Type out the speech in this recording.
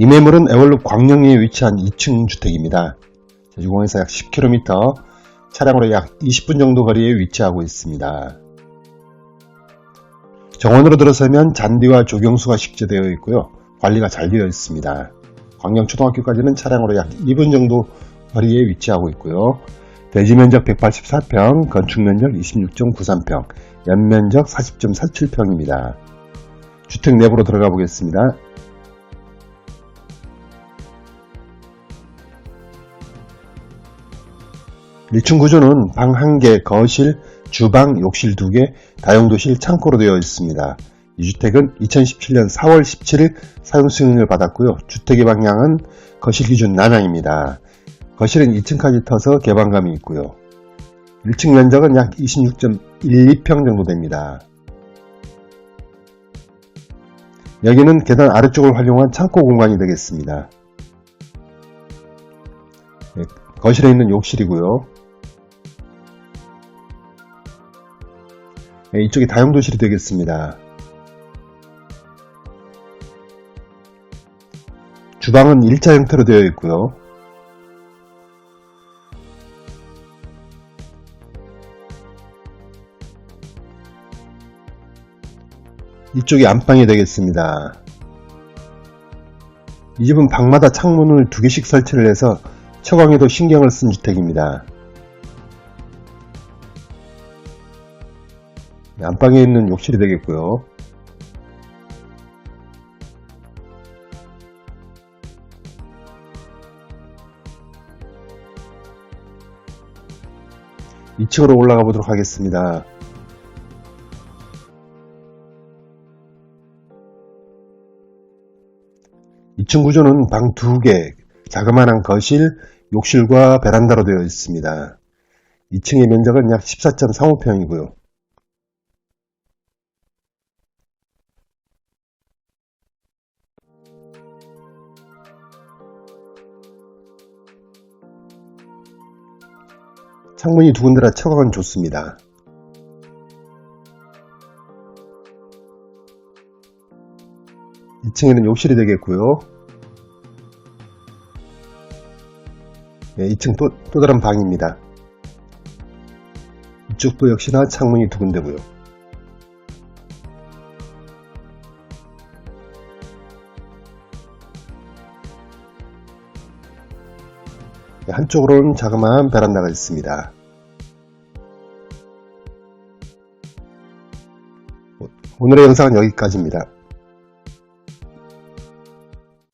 이 매물은 애월읍 광령리에 위치한 2층 주택입니다. 제주공항에서 약 10km, 차량으로 약 20분 정도 거리에 위치하고 있습니다. 정원으로 들어서면 잔디와 조경수가 식재되어 있고요. 관리가 잘 되어 있습니다. 광령초등학교까지는 차량으로 약 2분 정도 거리에 위치하고 있고요. 대지 면적 184평, 건축 면적 26.93평, 연면적 40.47평입니다. 주택 내부로 들어가 보겠습니다. 1층 구조는 방 1개, 거실, 주방, 욕실 2개, 다용도실, 창고로 되어 있습니다. 이 주택은 2017년 4월 17일 사용 승인을 받았고요. 주택의 방향은 거실 기준 남향입니다. 거실은 2층까지 터서 개방감이 있고요. 1층 면적은 약 26.12평 정도 됩니다. 여기는 계단 아래쪽을 활용한 창고 공간이 되겠습니다. 네, 거실에 있는 욕실이고요. 이쪽이 다용도실이 되겠습니다. 주방은 일자 형태로 되어 있고요. 이쪽이 안방이 되겠습니다. 이 집은 방마다 창문을 두 개씩 설치를 해서 처광에도 신경을 쓴 주택입니다. 안방에 있는 욕실이 되겠고요. 이층으로 올라가 보도록 하겠습니다. 이층 구조는 방 두 개, 자그마한 거실, 욕실과 베란다로 되어 있습니다. 2층의 면적은 약 14.35평이고요. 창문이 두 군데라 처광은 좋습니다. 이층에는 욕실이 되겠고요. 네, 2층 또, 또 다른 방입니다. 이쪽도 역시나 창문이 두 군데고요. 한쪽으로는 자그마한 베란다가 있습니다. 오늘의 영상은 여기까지입니다.